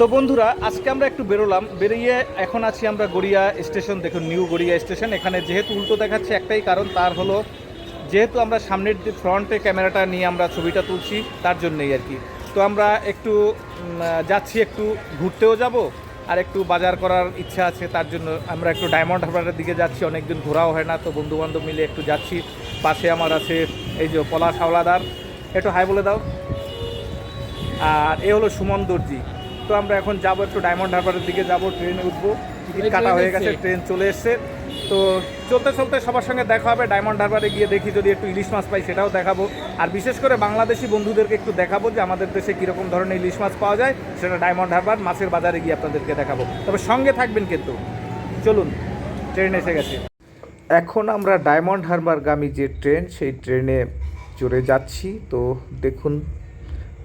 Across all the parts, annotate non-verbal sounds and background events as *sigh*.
তো বন্ধুরা, আজকে আমরা একটু বেরোলাম। বেরিয়ে এখন আছি আমরা গড়িয়া স্টেশন, দেখুন নিউ গড়িয়া স্টেশন। এখানে যেহেতু উল্টো দেখাচ্ছে একটাই কারণ, তার হলো যেহেতু আমরা সামনের যে ফ্রন্টে ক্যামেরাটা নিয়ে আমরা ছবিটা তুলছি, তার জন্যই আর কি। তো আমরা একটু যাচ্ছি একটু ঘুরতেও যাব, আর একটু বাজার করার ইচ্ছা আছে, তার জন্য আমরা একটু ডায়মন্ড হারবারের দিকে যাচ্ছি, অনেকদিন ঘোরাও হয় না, তো বন্ধু বান্ধব মিলে একটু যাচ্ছি। পাশে আমার আছে এই যে পলাশ হাওলাদার। একটু হাই বলে দাও। আর এ হলো সুমন দর্জি। তো আমরা এখন যাব একটু ডায়মন্ড হারবারের দিকে যাব ট্রেনে উঠবো। টিকিট কাটা হয়ে গেছে ট্রেন চলে এসছে। তো চলতে চলতে সবার সঙ্গে দেখা হবে ডায়মন্ড হারবারে গিয়ে দেখি যদি একটু ইলিশ মাছ পাই সেটাও দেখাবো। আর বিশেষ করে বাংলাদেশি বন্ধুদেরকে একটু দেখাবো যে আমাদের দেশে কীরকম ধরনের ইলিশ মাছ পাওয়া যায় সেটা ডায়মন্ড হারবার মাছের বাজারে গিয়ে আপনাদেরকে দেখাবো। তবে সঙ্গে থাকবেন কিন্তু। চলুন ট্রেন এসে গেছে। এখন আমরা ডায়মন্ড হারবারগামী যে ট্রেন সেই ট্রেনে চড়ে যাচ্ছি। তো দেখুন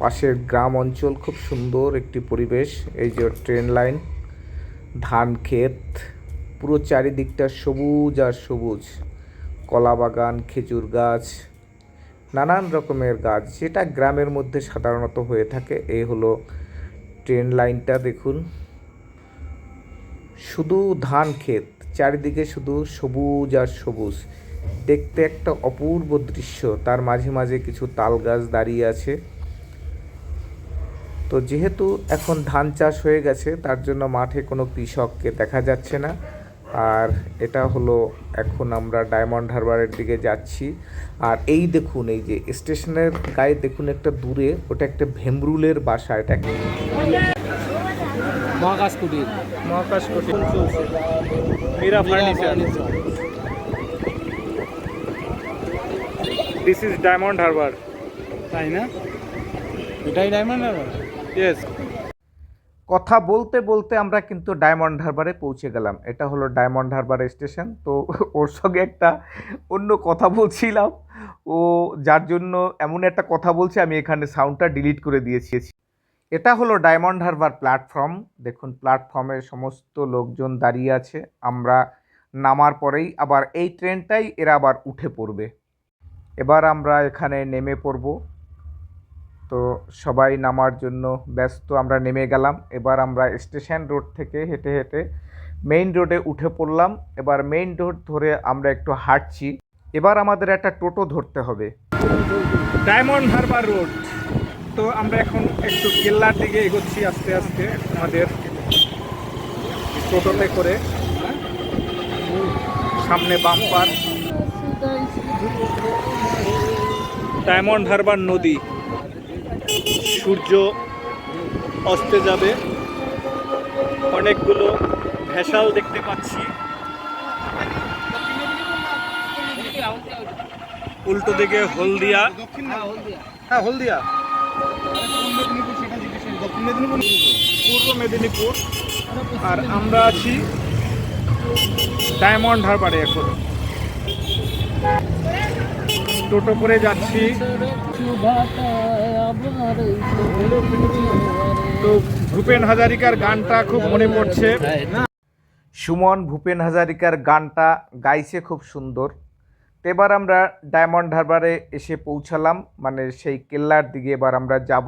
পাশের গ্রাম অঞ্চল, খুব সুন্দর একটি পরিবেশ। এই যে ট্রেন লাইন, ধান ক্ষেত, পুরো চারিদিকটা সবুজ আর সবুজ। কলা বাগান, খেজুর গাছ, নানান রকমের গাছ। যেটা গ্রামের মধ্যে সাধারণত হয়ে থাকে এই হলো ট্রেন লাইনটা, দেখুন। শুধু ধান ক্ষেত, চারিদিকে শুধু সবুজ আর সবুজ। দেখতে একটা অপূর্ব দৃশ্য, তার মাঝে মাঝে কিছু তাল গাছ দাঁড়িয়ে আছে। তো যেহেতু এখন ধান চাষ হয়ে গেছে তার জন্য মাঠে কোনো কৃষককে দেখা যাচ্ছে না। আর এটা হলো এখন আমরা ডায়মন্ড হারবারের দিকে যাচ্ছি। আর এই দেখুন এই যে স্টেশনের গায়ে দেখুন একটা দূরে ওটা একটা ভেমরুলের বাসা এটা মহাকাশ কুটির দিস ইজ ডায়মন্ড হারবার তাই না? এটাই ডায়মন্ড হারবার কথা বলতে বলতে আমরা কিন্তু ডায়মন্ড হারবারে পৌঁছে গেলাম। এটা হলো ডায়মন্ড হারবার স্টেশন তো ওর সঙ্গে একটা অন্য কথা বলছিলাম। ও যার জন্য এমন একটা কথা বলছে, আমি এখানে সাউন্ডটা ডিলিট করে দিয়েছি। এটা হলো ডায়মন্ড হারবার প্ল্যাটফর্ম দেখুন প্ল্যাটফর্মে সমস্ত লোকজন দাঁড়িয়ে আছে। আমরা নামার পরেই আবার এই ট্রেনটাই এরা আবার উঠে পড়বে। এবার আমরা এখানে নেমে পড়ব। তো সবাই নামার জন্য ব্যস্ত, আমরা নেমে গেলাম। এবার আমরা স্টেশন রোড থেকে হেঁটে হেঁটে মেইন রোডে উঠে পড়লাম। এবার মেইন রোড ধরে আমরা একটু হাঁটছি। এবার আমাদের একটা টোটো ধরতে হবে। Diamond Harbour Road. তো আমরা এখন একটু কেল্লার দিকে এগোচ্ছি আস্তে আস্তে আমাদের টোটোতে করে। সামনে বাম্পার ডায়মন্ড হারবার নদী। সূর্য অস্তে যাবে। অনেকগুলো ভেসাল দেখতে পাচ্ছি। উল্টো দিকে হলদিয়া। হ্যাঁ হলদিয়া। পূর্ব মেদিনীপুর। আর আমরা আছি ডায়মন্ড হারবারে এখন। টোটো করে যাচ্ছি। তো ভূপেন হাজারিকার গানটা খুব মনে পড়ছে। সুমন ভূপেন হাজারিকার গানটা গাইছে খুব সুন্দর। তো এবার আমরা ডায়মন্ড হারবারে এসে পৌঁছালাম মানে সেই কেল্লার দিকে এবার আমরা যাব।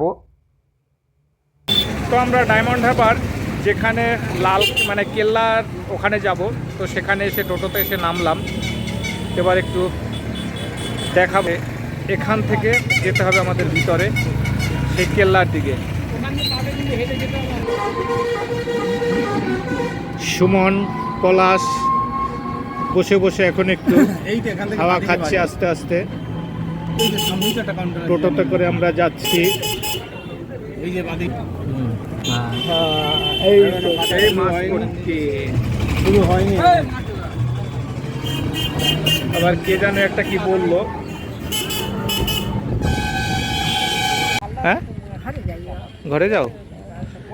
তো আমরা ডায়মন্ড হারবার যেখানে লাল মানে কেল্লার ওখানে যাব তো সেখানে এসে টোটোতে এসে নামলাম। এবার একটু দেখাবে। এখান থেকে যেতে হবে আমাদের ভিতরে সেই কেল্লার দিকে। সুমন পলাশ বসে বসে এখন একটু *laughs* হাওয়া খাচ্ছি আস্তে আস্তে। টোটোতে করে আমরা যাচ্ছি। এই যে বাদি এই তো, সেই মাছ পড়ছে। শুরু হয়নি। আবার কে জানে একটা কি বলল। হ্যাঁ? ঘরে যাও?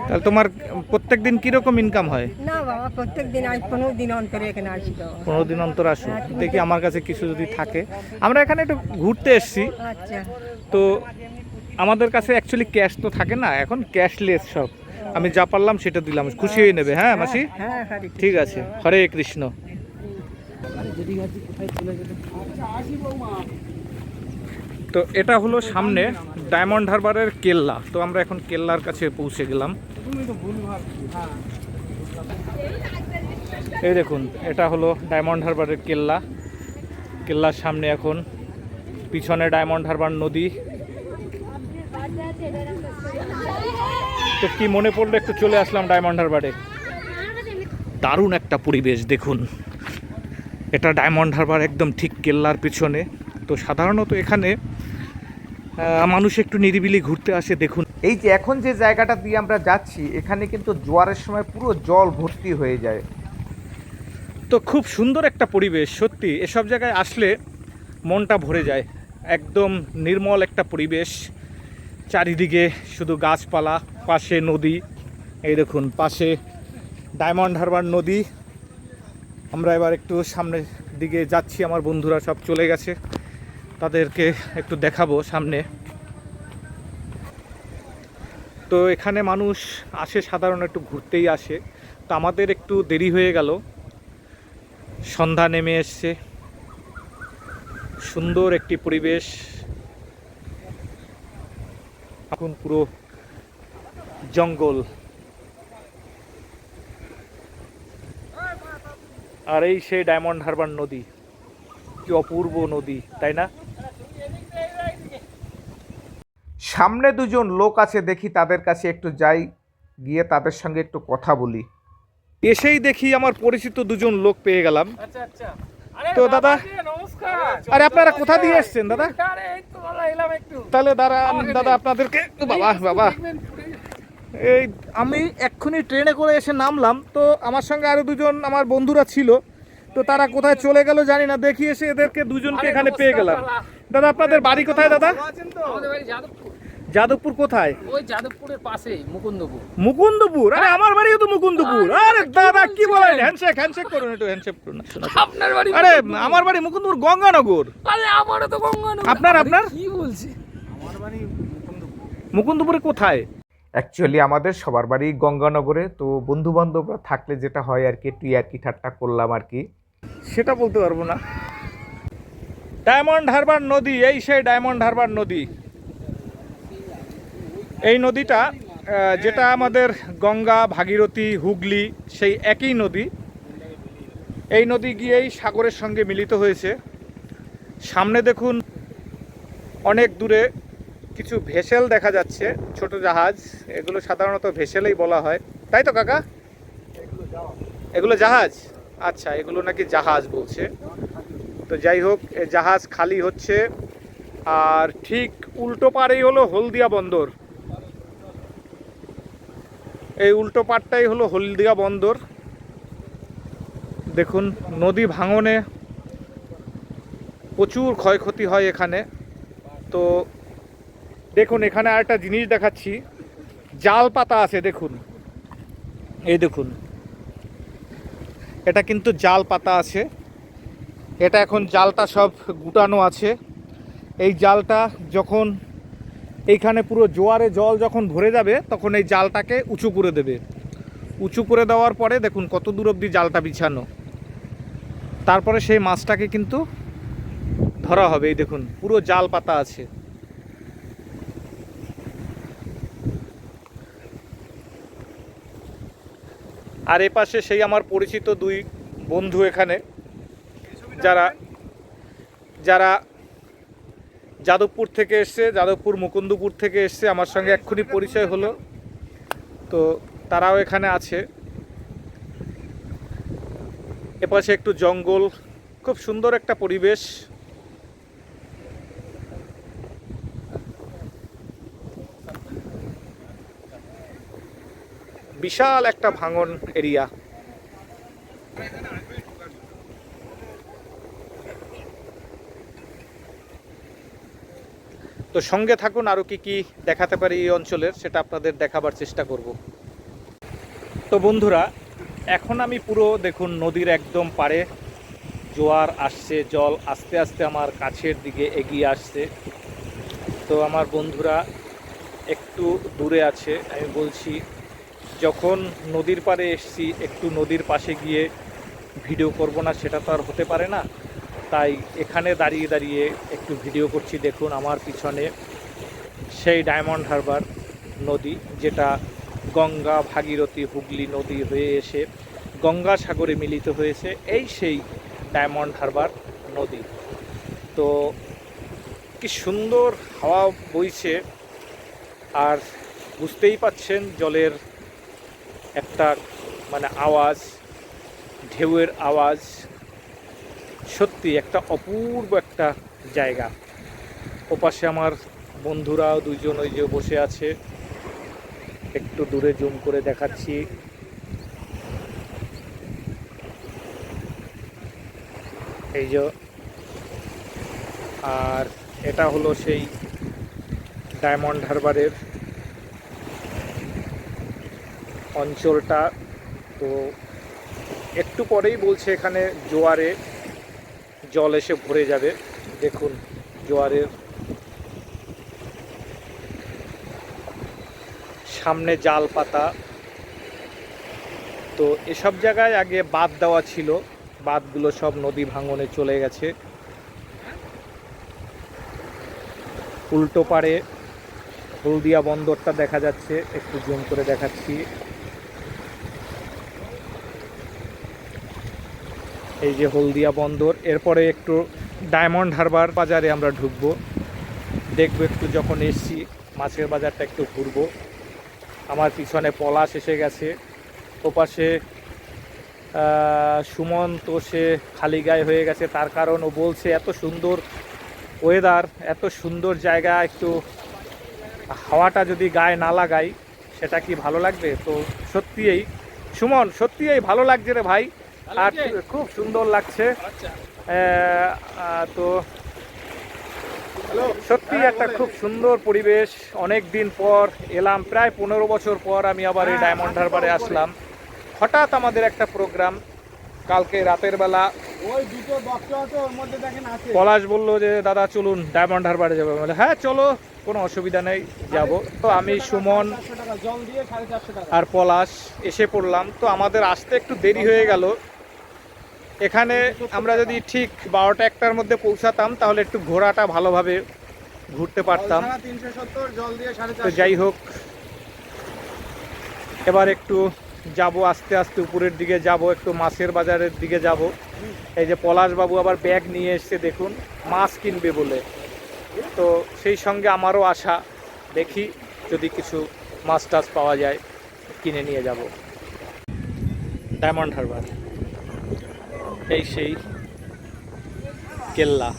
তাহলে তোমার প্রত্যেক দিন কীরকম ইনকাম হয়? না বাবা প্রত্যেক দিন আজ পনেরো দিন অন্তরে এখানে আসি তো। পনেরো দিন অন্তর আসো। দেখি আমার কাছে কিছু যদি থাকে। আমরা এখানে একটু ঘুরতে এসেছি। আচ্ছা। তো আমাদের কাছে অ্যাকচুয়ালি ক্যাশ তো থাকে না এখন ক্যাশলেস সব। আমি যা পারলাম সেটা দিলাম খুশি হয়ে নেবে। হ্যাঁ মাসি? হ্যাঁ হ্যাঁ ঠিক। আছে। হরে কৃষ্ণ। তো এটা হলো সামনে ডায়মন্ড হারবারের কেল্লা। তো আমরা এখন কেল্লার কাছে পৌঁছে গেলাম। এই দেখুন, এটা হলো ডায়মন্ড হারবারের কেল্লা। কেল্লার সামনে এখন পিছনে ডায়মন্ড হারবার নদী। তো কি মনে পড়ল একটু চলে আসলাম ডায়মন্ড হারবারে। দারুণ একটা পরিবেশ, দেখুন। এটা ডায়মন্ড হারবার একদম ঠিক কেল্লার পিছনে। তো সাধারণত এখানে মানুষ একটু নিরিবিলি ঘুরতে আসে দেখুন। এই যে এখন যে জায়গাটা দিয়ে আমরা যাচ্ছি এখানে কিন্তু জোয়ারের সময় পুরো জল ভর্তি হয়ে যায়। তো খুব সুন্দর একটা পরিবেশ সত্যি। এসব জায়গায় আসলে মনটা ভরে যায়। একদম নির্মল একটা পরিবেশ। চারিদিকে শুধু গাছপালা পাশে নদী। এই দেখুন পাশে ডায়মন্ড হারবার নদী। আমরা এবার একটু সামনের দিকে যাচ্ছি আমার বন্ধুরা সব চলে গেছে। তাদেরকে একটু দেখাবো সামনে। তো এখানে মানুষ আসে সাধারণ একটু ঘুরতেই আসে। তো আমাদের একটু দেরি হয়ে গেল। সন্ধ্যা নেমে এসছে। সুন্দর একটি পরিবেশ। এখন পুরো জঙ্গল। আর এই সেই ডায়মন্ড হারবার নদী। কি অপূর্ব নদী, তাই না? সামনে দুজন লোক আছে দেখি তাদের কাছে একটু যাই গিয়ে তাদের সঙ্গে একটু কথা বলি। এসেই দেখি আমার পরিচিত দুজন লোক পেয়ে গেলাম। আচ্ছা আচ্ছা। তো দাদা আরে আপনারা কোথা দিয়ে এসছেন দাদা? তাহলে দাদা দাদা আপনাদেরকে বাবা বাবা। এই আমি এক্ষুনি ট্রেনে করে এসে নামলাম তো আমার সঙ্গে আরও দুজন আমার বন্ধুরা ছিল তো তারা কোথায় চলে গেল জানি না দেখি এসে এদেরকে দুজনকে এখানে পেয়ে গেলাম। দাদা। আপনাদের বাড়ি কোথায় দাদা? আমাদের বাড়ি যাদবপুর কোথায়? ওই যাদবপুরের পাশে মুকুন্দপুর। মুকুন্দপুর? আরে আমার বাড়িও তো মুকুন্দপুর। আরে দাদা কি বলেন? হ্যান্ডশেক হ্যান্ডশেক করুন একটু হ্যান্ডশেক করুন না, আপনার বাড়ি আরে আমার বাড়ি মুকুন্দপুর গঙ্গানগর। আরে আমারও তো গঙ্গানগর। আপনার, আপনার? কি বলছি? আমার বাড়ি মুকুন্দপুর। মুকুন্দপুরে কোথায়? অ্যাকচুয়ালি আমাদের সবার বাড়ি গঙ্গানগরে তো বন্ধু বান্ধবরা থাকলে যেটা হয় আর কি একটু আর কি ঠাট্টা করলাম আর কি। সেটা বলতে পারব না। ডায়মন্ড হারবার নদী এই সেই ডায়মন্ড হারবার নদী। এই নদীটা যেটা আমাদের গঙ্গা, ভাগীরথী, হুগলি, সেই একই নদী। এই নদী গিয়েই সাগরের সঙ্গে মিলিত হয়েছে। সামনে দেখুন, অনেক দূরে কিছু ভেসেল দেখা যাচ্ছে, ছোট জাহাজ। এগুলো সাধারণত ভেসেলেই বলা হয়। তাই তো, কাকা? এগুলো জাহাজ? আচ্ছা এগুলো নাকি জাহাজ বলছে। তো যাই হোক জাহাজ খালি হচ্ছে। আর ঠিক উল্টো পাড়েই হলো হলদিয়া বন্দর। এই উল্টো পাড়টাই হলো হলদিয়া বন্দর। দেখুন, নদী ভাঙনে প্রচুর ক্ষয়ক্ষতি হয় এখানে। তো দেখুন, এখানে আর একটা জিনিস দেখাচ্ছি। জাল পাতা আছে, দেখুন। এই দেখুন, এটা কিন্তু জাল পাতা আছে। এটা এখন জালটা সব গুটানো আছে। এই জালটা যখন এইখানে পুরো জোয়ারে জল যখন ভরে যাবে, তখন এই জালটাকে উঁচু করে দেবে। উঁচু করে দেওয়ার পরে দেখুন কত দূর অবধি জালটা বিছানো। তারপরে সেই মাছটাকে কিন্তু ধরা হবে, এই দেখুন, পুরো জাল পাতা আছে। আর এ পাশে সেই আমার পরিচিত দুই বন্ধু এখানে, যারা যারা যাদবপুর থেকে এসছে, যাদবপুর মুকুন্দপুর থেকে এসছে, আমার সঙ্গে এক্ষুনি পরিচয় হলো। তো তারাও এখানে আছে। এপাশে একটু জঙ্গল, খুব সুন্দর একটা পরিবেশ। বিশাল একটা ভাঙন এরিয়া। তো সঙ্গে থাকুন আরও কি কি দেখাতে পারি এই অঞ্চলের, সেটা আপনাদের দেখাবার চেষ্টা করব। তো বন্ধুরা, এখন আমি পুরো দেখুন নদীর একদম পাড়ে জোয়ার আসছে, জল আস্তে আস্তে আমার কাছের দিকে এগিয়ে আসছে। তো আমার বন্ধুরা, একটু দূরে আছে, আমি বলছি, যখন নদীর পাড়ে এসছি, একটু নদীর পাশে গিয়ে ভিডিও করব না, সেটা তো আর হতে পারে না। তাই এখানে দাঁড়িয়ে দাঁড়িয়ে একটু ভিডিও করছি। দেখুন, আমার পিছনে সেই ডায়মন্ড হারবার নদী, যেটা গঙ্গা, ভাগীরথী, হুগলি নদী হয়ে এসে গঙ্গা সাগরে মিলিত হয়েছে। এই সেই ডায়মন্ড হারবার নদী। তো কি সুন্দর হাওয়া বইছে। আর বুঝতেই পাচ্ছেন, জলের একটা মানে আওয়াজ, ঢেউয়ের আওয়াজ সত্যি একটা অপূর্ব একটা জায়গা। ওপাশে আমার বন্ধুরা দুইজন ওই যে বসে আছে। একটু দূরে জুম করে দেখাচ্ছি। এই যে, আর এটা হলো সেই ডায়মন্ড হারবারের অঞ্চলটা। তো একটু পরেই বলছে এখানে জোয়ারে জল এসে ভরে যাবে। দেখুন, জোয়ারের সামনে জাল পাতা। তো এসব জায়গায় আগে বাঁধ দেওয়া ছিল। বাঁধগুলো সব নদী ভাঙনে চলে গেছে। উল্টো পারে হলদিয়া বন্দরটা দেখা যাচ্ছে। একটু জুম করে দেখাচ্ছি। এই যে হলদিয়া বন্দর, এরপরে একটু ডায়মন্ড হারবার বাজারে আমরা ঢুকবো। দেখব একটু যখন এসছি, মাছের বাজারটা একটু ঘুরবো। আমার পিছনে পলাশ এসে গেছে। ওপাশে সুমন তো সে খালি গায়ে হয়ে গেছে। তার কারণ ও বলছে, এত সুন্দর ওয়েদার এত সুন্দর জায়গা, একটু হাওয়াটা যদি গায়ে না লাগাই, সেটা কি ভালো লাগবে? তো সত্যিই, সুমন, সত্যিই ভালো লাগছে রে ভাই। আর খুব সুন্দর লাগছে। তো সত্যি একটা খুব সুন্দর পরিবেশ। অনেক দিন পর এলাম প্রায় পনেরো বছর পর আমি আবার এই ডায়মন্ড হারবারে আসলাম। হঠাৎ আমাদের একটা প্রোগ্রাম কালকে রাতের বেলা পলাশ বলল যে দাদা চলুন ডায়মন্ড হারবারে যাব। বলে হ্যাঁ চলো কোনো অসুবিধা নেই যাব। তো আমি সুমন আর পলাশ এসে পড়লাম। তো আমাদের আসতে একটু দেরি হয়ে গেল। এখানে আমরা যদি ঠিক বারোটা একটার মধ্যে পৌঁছাতাম তাহলে একটু ঘোরাটা ভালোভাবে ঘুরতে পারতাম। তো যাই হোক এবার একটু যাব আস্তে আস্তে উপরের দিকে যাব একটু মাছের বাজারের দিকে যাব। এই যে পলাশবাবু আবার ব্যাগ নিয়ে এসছে দেখুন মাছ কিনবে বলে। তো সেই সঙ্গে আমারও আশা দেখি যদি কিছু মাছ টাছ পাওয়া যায় কিনে নিয়ে যাব। Diamond Harbour. এই সেই কেল্লা।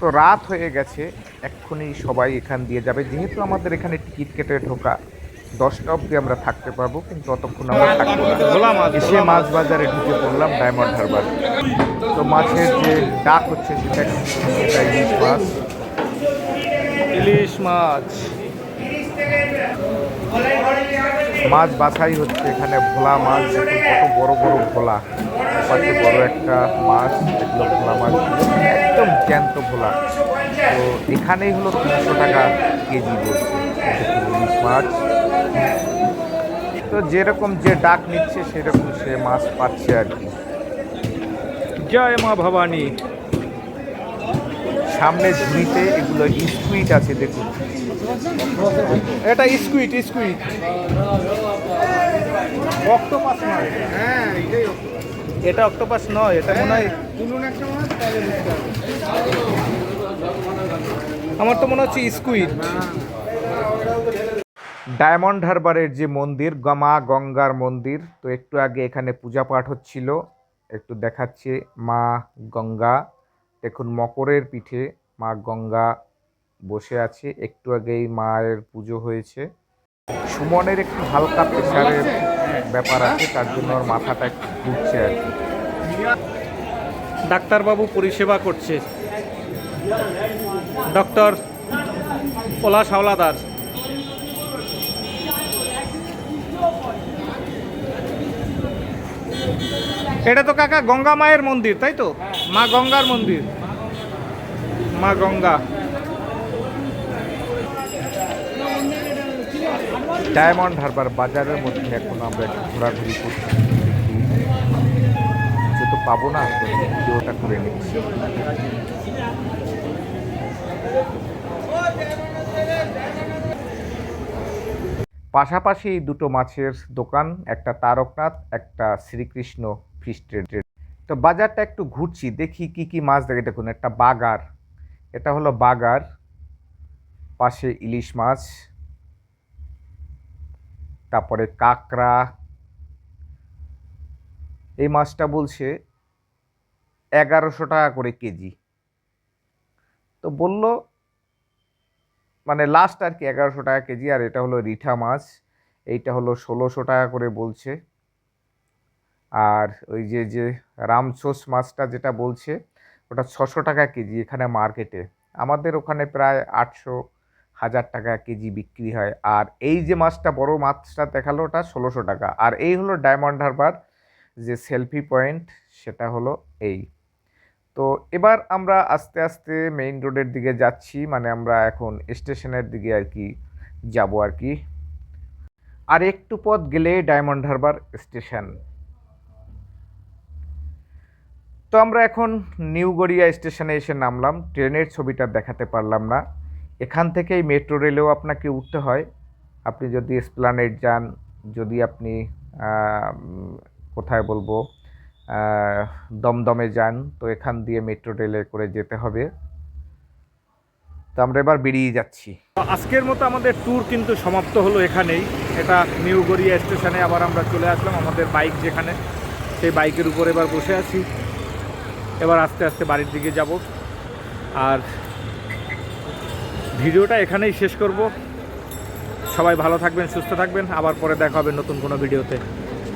তো রাত হয়ে গেছে এক্ষুনি সবাই এখান দিয়ে যাবে। যেহেতু আমাদের এখানে টিকিট কেটে ঢোকা দশটা অবধি আমরা থাকতে পারব কিন্তু ততক্ষণ আমরা থাকব না। এসে মাছ বাজারে ঢুকে পড়লাম ডায়মন্ড হারবার। তো মাছের যে ডাক হচ্ছে সেটা সেটা ইলিশ মাছ। ইলিশ মাছ। মাছ বাছাই হচ্ছে এখানে, ভোলা মাছ, দেখুন কত বড় বড় ভোলা। পাশে বড় একটা মাছ, এগুলো ভোলা মাছ, একদম জ্যান্ত ভোলা। তো এখানেই হলো তিনশো টাকা কেজি বলছে মাছ। তো যেরকম যে ডাক নিচ্ছে, সেরকম সে মাছ পাচ্ছে আর কি। জয় মা ভবানী। সামনে ঝুড়িতে এগুলো স্কুইট আছে দেখুন। এটা স্কুইট স্কুইট অক্টোপাস নয় হ্যাঁ এটা অক্টোপাস নয় এটা মনে হয় আমার তো মনে হচ্ছে স্কুইট ডায়মন্ড হারবারের যে মন্দির গমা গঙ্গার মন্দির তো একটু আগে এখানে পূজা পাঠ হচ্ছিল। একটু দেখাচ্ছে মা গঙ্গা। দেখুন, মকরের পিঠে মা গঙ্গা বসে আছে। একটু আগেই মায়ের পুজো হয়েছে। সুমনের একটু হালকা প্রেশারের ব্যাপার আছে, তার জন্য ওর মাথাটা একটু ঘুরছে আর কি। ডাক্তারবাবু পরিষেবা করছে। ডক্টর পলাশ হাওলাদার। এটা তো কাকা গঙ্গা মায়ের মন্দির, তাই তো? মা গঙ্গার মন্দির। মা গঙ্গা। ডায়মন্ড হারবার বাজারের মধ্যে এখন আমরা একটু ঘোরাঘুরি করছি। দেখি যত পাবো না, তো ভিডিওটা করে নিচ্ছি। পাশাপাশি দুটো মাছের দোকান, একটা তারকনাথ, একটা শ্রীকৃষ্ণ ফিশ ট্রেডের তো বাজারটা একটু ঘুরছি, দেখি কি কি মাছ দেখে। দেখুন, একটা বাগার। এটা হলো বাগার। পাশে ইলিশ মাছ। তারপরে কাঁকড়া। এই মাছটা বলছে এগারোশো টাকা করে কেজি। তো বলল মানে লাস্ট আর কি এগারোশো টাকা কেজি, আর এটা হলো রিঠা মাছ। এইটা হলো ষোলোশো টাকা করে বলছে। আর ওই যে যে রামছোস মাছটা যেটা বলছে, ওটা ছশো টাকা কেজি এখানে মার্কেটে। আমাদের ওখানে প্রায় আটশো হাজার টাকা কেজি বিক্রি হয়। আর এই যে মাছটা, বড় মাছটা দেখাল ওটা ষোলোশো টাকা। আর এই হলো ডায়মন্ড হারবার, যে সেলফি পয়েন্ট, সেটা হলো এই। তো এবার আমরা আস্তে আস্তে মেইন রোডের দিকে যাচ্ছি মানে আমরা এখন স্টেশনের দিকে আর কি যাব আর কি। আর একটু পথ গেলে ডায়মন্ড হারবার স্টেশন। তো আমরা এখন নিউ গড়িয়া স্টেশনে এসে নামলাম। ট্রেনের ছবিটা দেখাতে পারলাম না। এখান থেকেই মেট্রো রেলেও আপনাকে উঠতে হয়। আপনি যদি এসপ্লানেড যান, যদি আপনি কোথায় বলব দমদমে যান, তো এখান দিয়ে মেট্রো রেলে করে যেতে হবে। তো আমরা এবার বেরিয়ে যাচ্ছি। আজকের মতো আমাদের ট্যুর কিন্তু সমাপ্ত হলো এখানেই। এটা নিউ গড়িয়া স্টেশনে আবার আমরা চলে আসলাম আমাদের বাইক যেখানে। সেই বাইকের উপর এবার বসে আছি। এবার আস্তে আস্তে বাড়ির দিকে যাব। আর ভিডিওটা এখানেই শেষ করব। সবাই ভালো থাকবেন, সুস্থ থাকবেন। আবার পরে দেখা হবে নতুন কোনো ভিডিওতে।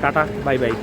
Tata, bye bye.